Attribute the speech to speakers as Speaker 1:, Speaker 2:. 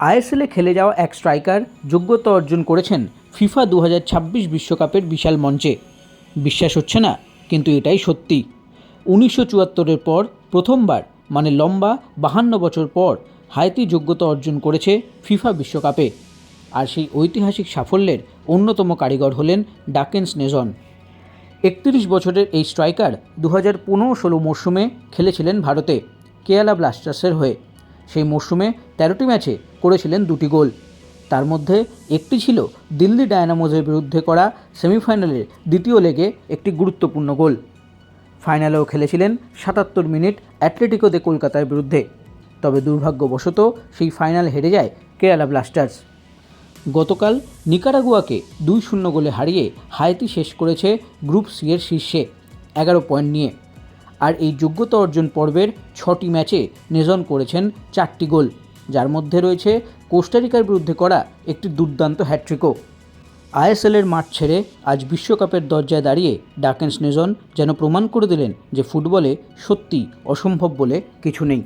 Speaker 1: আইএসএলে খেলে যাওয়া এক স্ট্রাইকার যোগ্যতা অর্জন করেছেন ফিফা দু বিশ্বকাপের বিশাল মঞ্চে। বিশ্বাস হচ্ছে না, কিন্তু এটাই সত্যি। উনিশশো চুয়াত্তরের পর প্রথমবার মানে লম্বা বাহান্ন বছর পর, হাইতি যোগ্যতা অর্জন করেছে ফিফা বিশ্বকাপে। আর সেই ঐতিহাসিক সাফল্যের অন্যতম কারিগর হলেন ডাকেন্স নেজন একত্রিশ বছরের এই স্ট্রাইকার দু হাজার পনেরো ষোলো মরশুমে খেলেছিলেন ভারতে, কেরালা ব্লাস্টার্সের হয়ে। সেই মরশুমে তেরোটি ম্যাচে করেছিলেন দুটি গোল। তার মধ্যে একটি ছিল দিল্লি ডায়নামোজের বিরুদ্ধে করা সেমিফাইনালের দ্বিতীয় লেগে একটি গুরুত্বপূর্ণ গোল। ফাইনালেও খেলেছিলেন সাতাত্তর মিনিট অ্যাটলেটিকো দে কলকাতার বিরুদ্ধে। তবে দুর্ভাগ্যবশত সেই ফাইনাল হেরে যায় কেরালা ব্লাস্টার্স। গতকাল নিকারাগুয়াকে দুই শূন্য গোলে হারিয়ে হাইতি শেষ করেছে গ্রুপ সি এর শীর্ষে। এগারো পয়েন্ট নিয়ে আর এই যোগ্যতা অর্জন পর্বের ছটি ম্যাচে নেজন করেছেন চারটি গোল। যার মধ্যে রয়েছে কোস্টারিকার বিরুদ্ধে করা একটি দুর্দান্ত হ্যাট্রিকও আইএসএলের মাঠ ছেড়ে আজ বিশ্বকাপের দরজায় দাঁড়িয়ে ডাকেন্স নেজন যেন প্রমাণ করে দিলেন যে ফুটবলে সত্যি অসম্ভব বলে কিছু নেই।